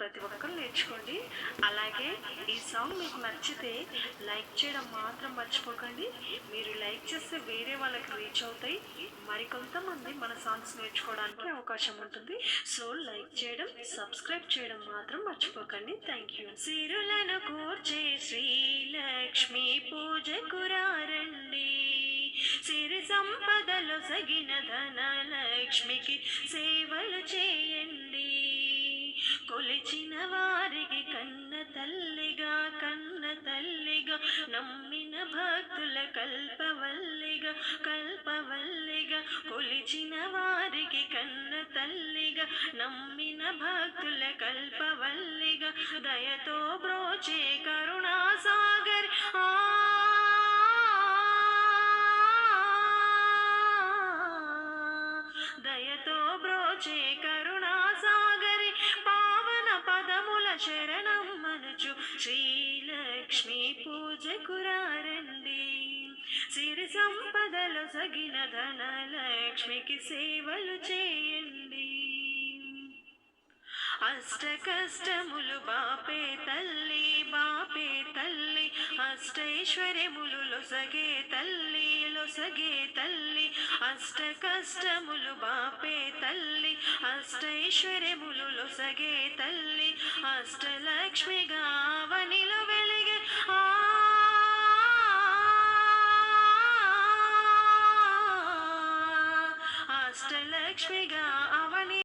ప్రతి ఒక్కరు నేర్చుకోండి. అలాగే ఈ సాంగ్ మీకు నచ్చితే లైక్ చేయడం మాత్రం మర్చిపోకండి. మీరు లైక్ చేస్తే వేరే వాళ్ళకి రీచ్ అవుతాయి. మరికొంతమంది మన సాంగ్స్ నేర్చుకోవడానికి అవకాశం ఉంటుంది. సో లైక్ చేయడం సబ్స్క్రైబ్ చేయడం మాత్రం మర్చిపోకండి. Thank you. సిరులను కూర్చే శ్రీలక్ష్మి పూజకు రారండి సిరి సంపదలు సగిన ధనలక్ష్మికి సేవలు చేయండి. కొలిచిన వారికి కన్న తల్లిగా కన్న తల్లిగా నమ్మిన భక్తుల కల్పవల్లిగా కల్పవల్లిగా కొలిచిన వారికి కన్న తల్లిగా నమ్మిన భక్తుల కల్పవల్లిగా దయతో బ్రోచే కరుణాసాగర్. ఆ! దయతో బ్రోచే కరుణా శరణం మనుచు. శ్రీలక్ష్మి పూజకు రారండి. సిరి సంపదలు సగిన ధనలక్ష్మికి సేవలు చేయండి. అష్ట కష్టములు బాపే తల్లి బాపే తల్లి. అష్టైశ్వర్యములు లొసగే తల్లి లొసగే తల్లి. అష్ట కష్టములు బాపే తల్లి. అష్టైశ్వర్యములు లొసగే తల్లి అష్టలక్ష్మిగా అవనిలో వెలిగే ఆ అష్టలక్ష్మిగా